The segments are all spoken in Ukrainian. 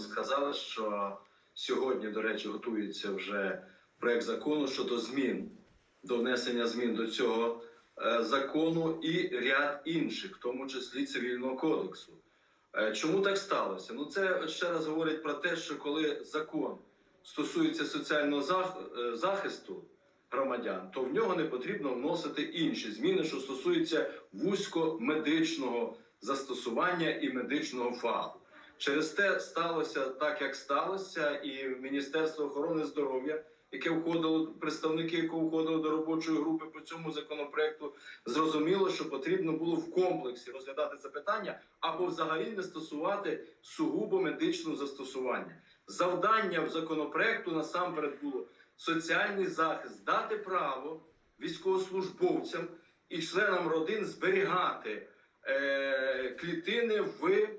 сказали, що сьогодні, до речі, готується вже проект закону щодо змін до внесення змін до цього е, закону і ряд інших, в тому числі цивільного кодексу. Е, Чому так сталося? Ну це ще раз говорить про те, що коли закон стосується соціального е, захисту громадян, то в нього не потрібно вносити інші зміни, що стосуються вузько медичного застосування і медичного фаху. Через те сталося так, як сталося, і Міністерство охорони здоров'я, яке входило, представники якого входили до робочої групи по цьому законопроекту, зрозуміло, що потрібно було в комплексі розглядати це питання або взагалі не стосувати сугубо медичного застосування. Завдання в законопроекту насамперед було соціальний захист, дати право військовослужбовцям і членам родин зберігати е, клітини в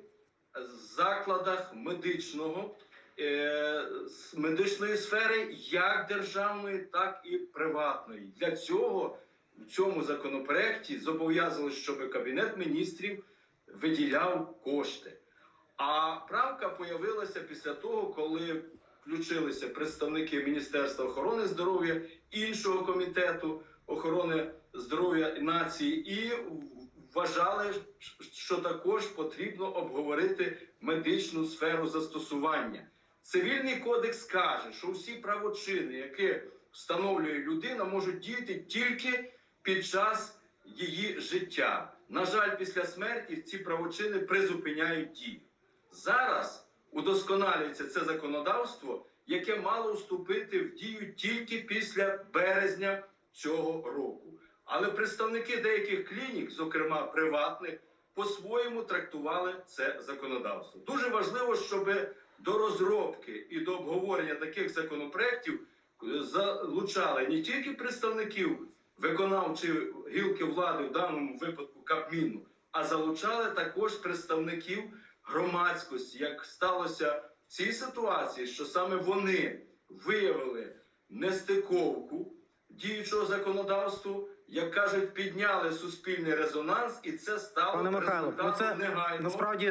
закладах медичного е, медичної сфери, як державної, так і приватної. Для цього в цьому законопроекті зобов'язали, щоб кабінет міністрів виділяв кошти. А правка появилася після того, коли включилися представники Міністерства охорони здоров'я, іншого комітету охорони здоров'я нації, і вважали, що також потрібно обговорити медичну сферу застосування. Цивільний кодекс каже, що всі правочини, які встановлює людина, можуть діяти тільки під час її життя. На жаль, після смерті ці правочини призупиняють дію. Зараз удосконалюється це законодавство, яке мало вступити в дію тільки після березня цього року. Але представники деяких клінік, зокрема приватних, по-своєму трактували це законодавство. Дуже важливо, щоб до розробки і до обговорення таких законопроєктів е, залучали не тільки представників виконавчої гілки влади, в даному випадку Кабміну, а залучали також представників громадськості, як сталося в цій ситуації, що саме вони виявили нестиковку діючого законодавства, як кажуть, підняли суспільний резонанс, і це стало Пане Михайло, ну результатом це негайного насправді